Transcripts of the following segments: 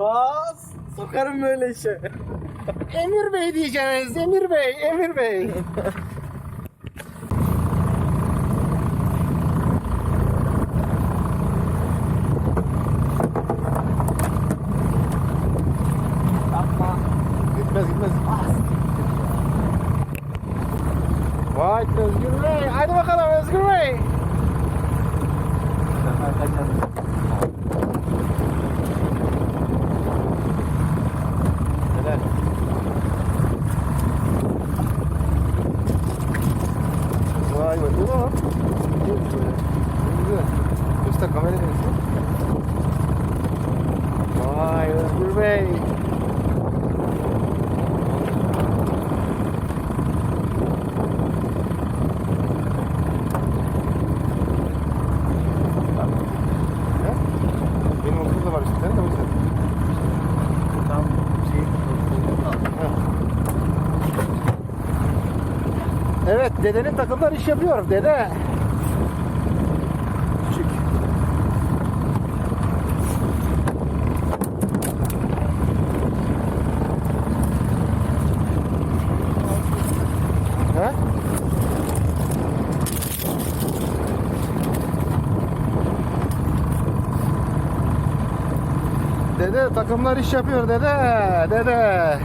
Bas. Sokarım böyle işe. Emir Bey diyeceğiz. Emir Bey, Emir Bey. Dedenin takımdan iş yapıyor dede. Küçük. Ha? Dede takımlar iş yapıyor dede. Dede.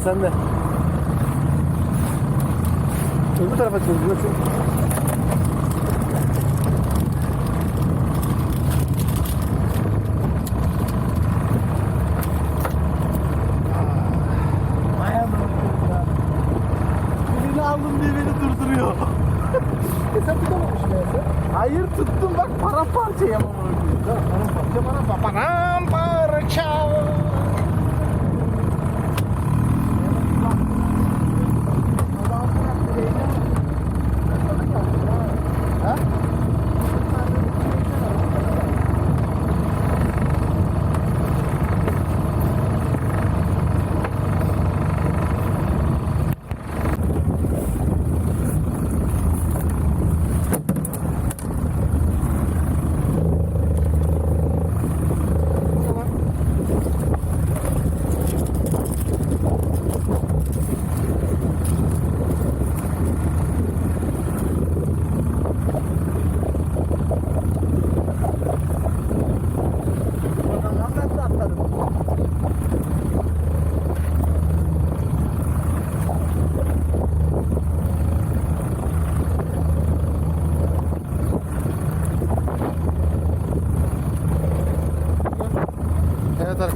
sende. Öbür tarafa çözülüyorsun.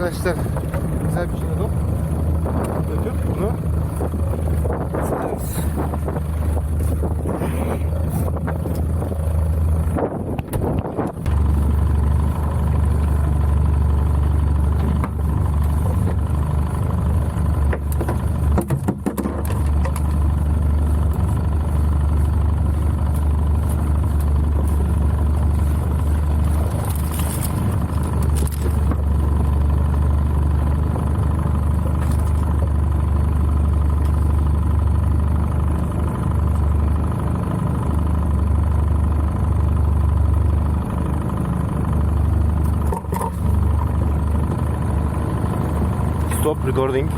Arkadaşlar güzel bir şey alalım. Götür bunu. Sıkarız. Stop recording.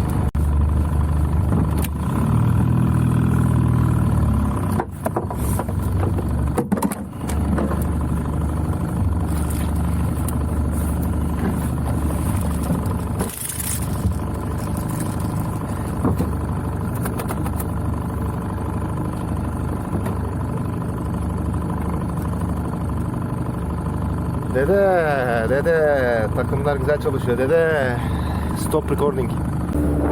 Dede, dede, takımlar güzel çalışıyor dede. Stop recording.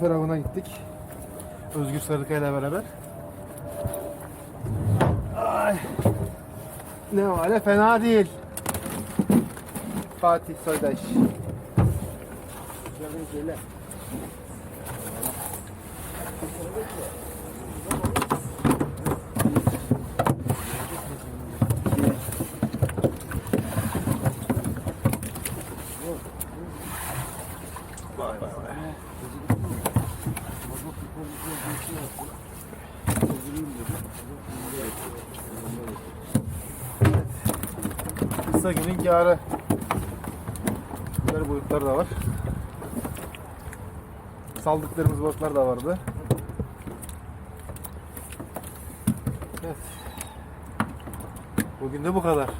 Lüfer avına gittik. Özgür Sarıkaya ile beraber. Ay. Ne var fena değil. Fatih Soydaş. Kısa günün kârı. Böyle boyutlar da var. Saldıklarımız balıklar da vardı. Evet. Bugün de bu kadar.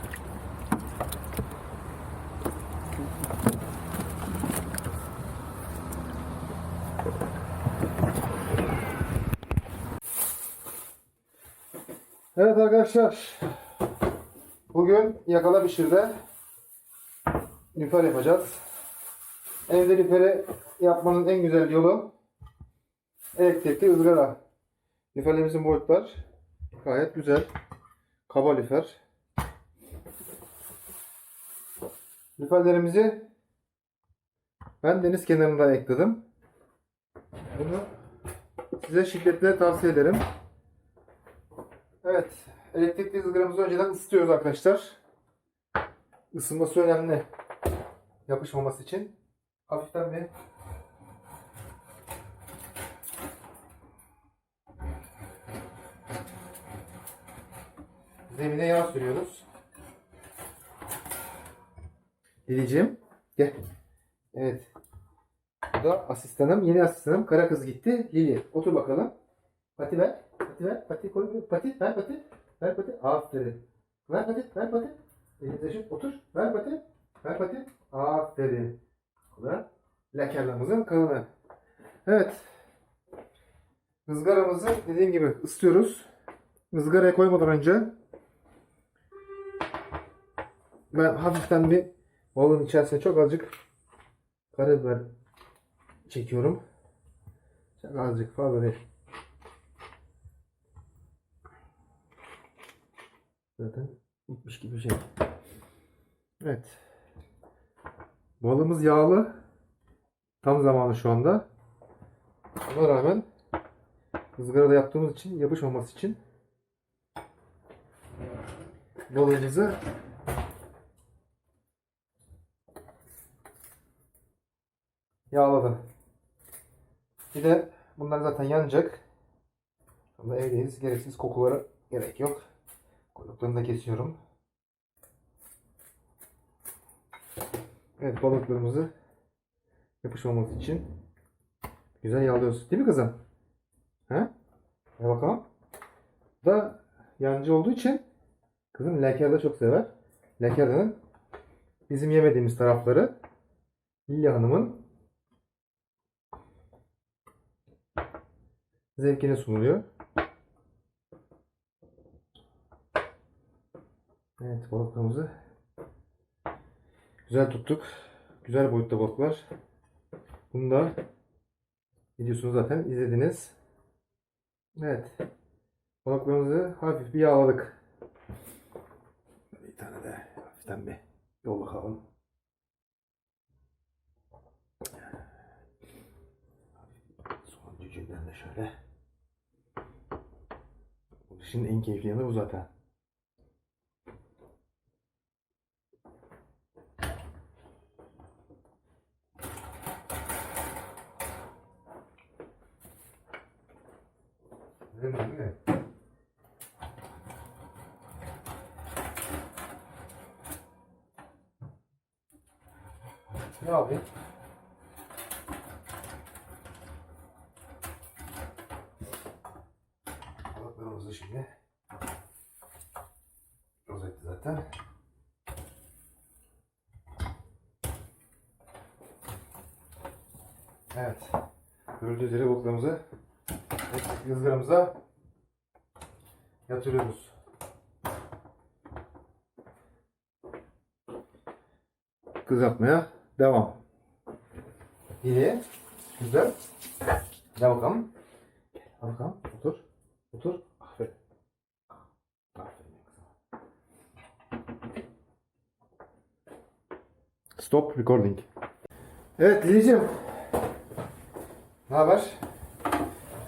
Evet arkadaşlar. Bugün yakala pişirde lüfer yapacağız. Evde lüferi yapmanın en güzel yolu elektrikli ızgara. Lüferlerimizin boyutlar gayet güzel. Kaba lüfer. Lüferlerimizi ben deniz kenarında ekledim. Bunu size şiddetle tavsiye ederim. Evet. Elektrikli ızgaramızı önceden ısıtıyoruz arkadaşlar. Isınması önemli. Yapışmaması için. Hafiften bir zemine yağ sürüyoruz. Lili'cim gel. Evet. Bu da asistanım. Yeni asistanım. Kara kız gitti. Lili otur bakalım. Pati ver. Pati ver. Pati koy. Pati ver pati. Ver pati. Aferin. Ver pati. Ver pati. Elinize şu. Otur. Ver pati. Ver pati. Aferin. Bu da lakerlamızın kanı. Evet. Izgaramızı dediğim gibi ısıtıyoruz. Izgaraya koymadan önce ben hafiften bir balığın içerisine çok azıcık karabiber çekiyorum. Çok azıcık fazla değil. Zaten bitmiş gibi şey. Evet. Balığımız yağlı. Tam zamanı şu anda. Ona rağmen ızgarada yaptığımız için yapışmaması için balığımızı yağladım. Bir de bunlar zaten yanacak. Ama evdeyiz. Gereksiz kokulara gerek yok. Kuyruklarını da kesiyorum. Evet balıklarımızı yapışmaması için güzel yağlıyoruz. Değil mi kızım? He? Hadi bakalım. Da yancı olduğu için kızım leker de çok sever. Lekerde'nin bizim yemediğimiz tarafları Lilya Hanım'ın zevkine sunuluyor. Evet balıklarımızı güzel tuttuk. Güzel boyutta balıklar. Bunu da videosunu zaten izlediniz. Evet. Balıklarımızı hafif bir yağladık. Bir tane de hafiften bir yol bakalım. Soğan cücüğünden de şöyle. Bu işin en keyifli yanı bu zaten. Mi? Değil mi? Ne? Balıklarımızı şimdi rozetti zaten. Evet. Görüldüğü üzere balıklarımızı ızgaramıza yatırıyoruz. Kızartmaya devam. İyi. Güzel. Gel bakalım. Gel bakalım. Otur. Otur. Aferin. Aferin. Stop recording. Evet Lili'cim. Ne haber?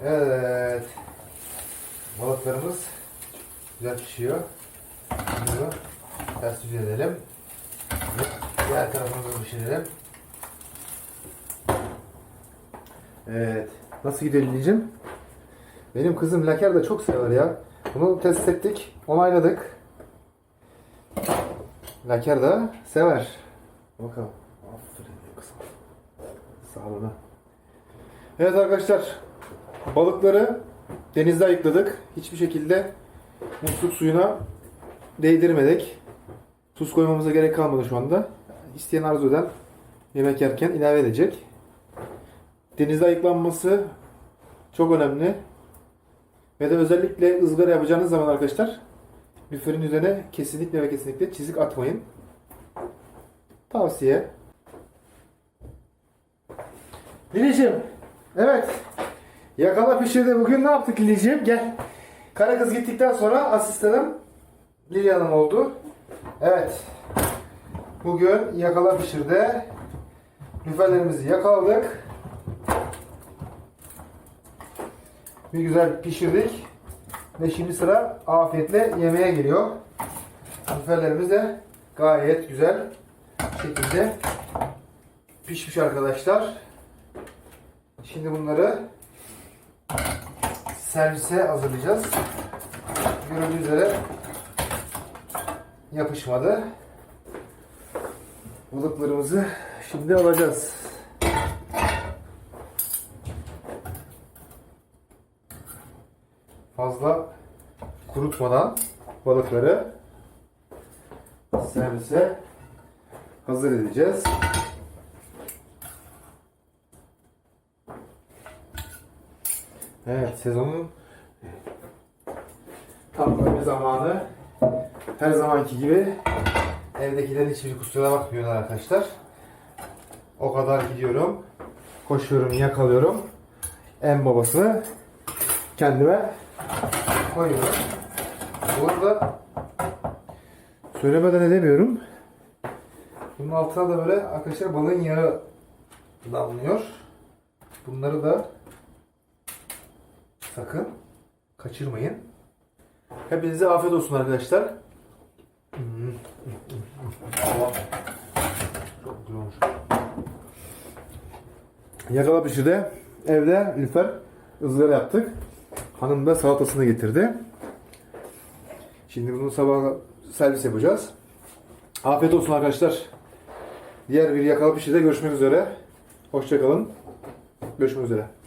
Evet. Balıklarımız güzel pişiyor. Bunu ters yüz edelim. Diğer tarafımızı pişirelim. Evet. Nasıl gidiyor Lili'cim? Benim kızım laker de çok sever ya. Bunu test ettik. Onayladık. Laker de sever. Bakalım. Aferin kızım. Sağ olun. Evet arkadaşlar. Balıkları denizde ayıkladık. Hiçbir şekilde musluk suyuna değdirmedik. Tuz koymamıza gerek kalmadı şu anda. İsteyen arzu eden yemek yerken ilave edecek. Denizde ayıklanması çok önemli. Ve de özellikle ızgara yapacağınız zaman arkadaşlar lüferin üzerine kesinlikle ve kesinlikle çizik atmayın. Tavsiye. Liliciğim. Evet. Yakala pişirdi. Bugün ne yaptık Liliciğim? Gel. Kara kız gittikten sonra asistanım Lilya Hanım oldu. Evet. Bugün yakala pişirdi. Lüferlerimizi yakaladık. Bir güzel pişirdik. Ve şimdi sıra afiyetle yemeğe geliyor. Lüferlerimiz de gayet güzel şekilde pişmiş arkadaşlar. Şimdi bunları servise hazırlayacağız. Görüldüğü üzere yapışmadı. Balıklarımızı şimdi alacağız. Fazla kurutmadan balıkları servise hazır edeceğiz. Evet, sezonun tam böyle zamanı her zamanki gibi evdekilerin hiçbir kusura bakmıyorlar arkadaşlar. O kadar gidiyorum. Koşuyorum, yakalıyorum. En babasını kendime koyuyorum. Bu arada söylemeden edemiyorum. Bunun altına da böyle arkadaşlar balığın yağı damlıyor. Bunları da sakın kaçırmayın. Hepinize afiyet olsun arkadaşlar. Çok güzel olmuş. Yakala pişirde evde Ülfer ızgara yaptık. Hanım da salatasını getirdi. Şimdi bunu sabah servis yapacağız. Afiyet olsun arkadaşlar. Diğer bir yakala pişirde görüşmek üzere. Hoşçakalın. Görüşmek üzere.